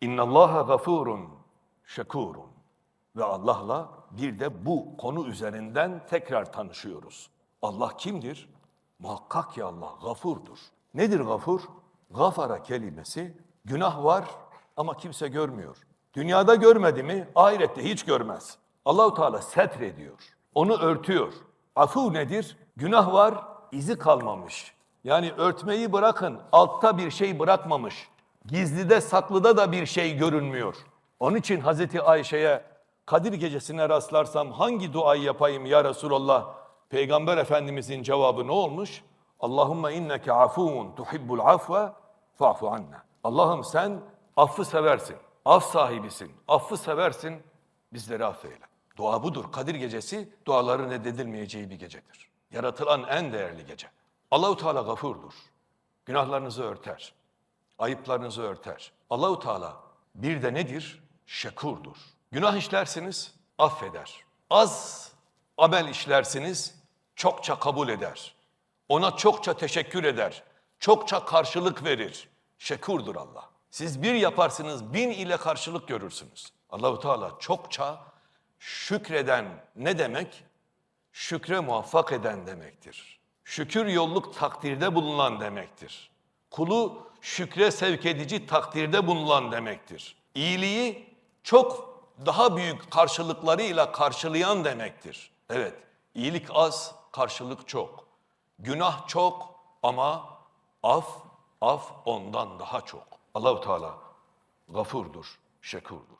İnnallaha gafurun şekurun. Ve Allah'la bir de bu konu üzerinden tekrar tanışıyoruz. Allah kimdir? Muhakkak ki Allah gafurdur. Nedir gafur? Gafara kelimesi günah var ama kimse görmüyor. Dünyada görmedi mi ahirette hiç görmez. Allahu Teala setrediyor. Onu örtüyor. Afu nedir? Günah var, izi kalmamış. Yani örtmeyi bırakın, altta bir şey bırakmamış. Gizlide saklıda da bir şey görünmüyor. Onun için Hazreti Ayşe'ye Kadir gecesine rastlarsam hangi duayı yapayım ya Resulallah? Peygamber Efendimizin cevabı ne olmuş? Allahümme inneke afuvun tuhibbul afve fa'fu anna. Allah'ım sen affı seversin, af sahibisin, affı seversin, bizleri affeyle. Dua budur. Kadir gecesi duaların reddedilmeyeceği bir gecedir. Yaratılan en değerli gece. Allahu Teala gafurdur. Günahlarınızı örter. Ayıplarınızı örter. Allahu Teala bir de nedir? Şekurdur. Günah işlersiniz, affeder. Az amel işlersiniz, çokça kabul eder. Ona çokça teşekkür eder. Çokça karşılık verir. Şekurdur Allah. Siz bir yaparsınız, bin ile karşılık görürsünüz. Allahu Teala çokça şükreden ne demek? Şükre muvaffak eden demektir. Şükür yolluk takdirde bulunan demektir. Kulu şükre sevk edici takdirde bulunan demektir. İyiliği çok daha büyük karşılıklarıyla karşılayan demektir. Evet, iyilik az, karşılık çok. Günah çok ama af, af ondan daha çok. Allahu Teala gafurdur, şekurdur.